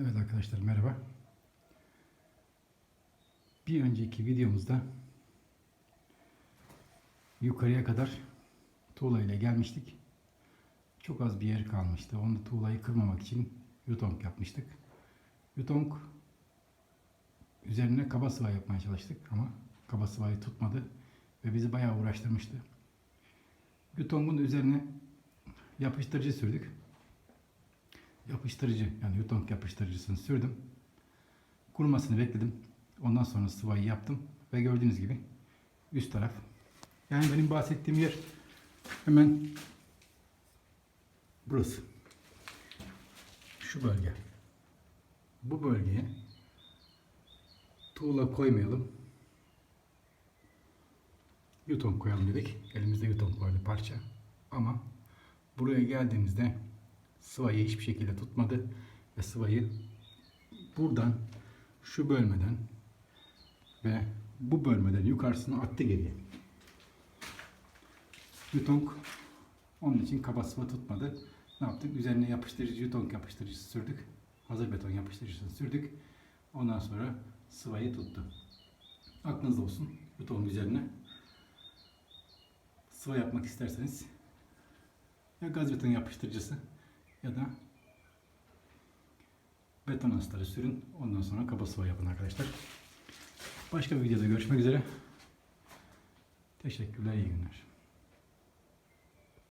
Evet arkadaşlar merhaba. Bir önceki videomuzda yukarıya kadar tuğla ile gelmiştik. Çok az bir yer kalmıştı. Onu tuğlayı kırmamak için yutong yapmıştık. Yutong üzerine kaba sıva yapmaya çalıştık ama kaba sıvayı tutmadı ve bizi bayağı uğraştırmıştı. Yutong'un üzerine yapıştırıcı sürdük yapıştırıcı yani yutong yapıştırıcısını sürdüm. Kurumasını bekledim. Ondan sonra sıvayı yaptım ve gördüğünüz gibi üst taraf. Yani benim bahsettiğim yer hemen burası. Şu bölge. Bu bölgeye tuğla koymayalım. Yutong koyalım dedik. Elimizde yutong vardı parça. Ama buraya geldiğimizde sıvayı hiçbir şekilde tutmadı ve sıvayı buradan şu bölmeden ve bu bölmeden yukarısına attı geriye. Yutong onun için kaba sıva tutmadı. Ne yaptık? Üzerine yapıştırıcı, yutong yapıştırıcısı sürdük. Hazır beton yapıştırıcısını sürdük. Ondan sonra sıvayı tuttu. Aklınızda olsun. Yutong üzerine sıva yapmak isterseniz ya gaz beton yapıştırıcısı ya da beton astarı sürün. Ondan sonra kaba sıva yapın arkadaşlar. Başka bir videoda görüşmek üzere. Teşekkürler, iyi günler.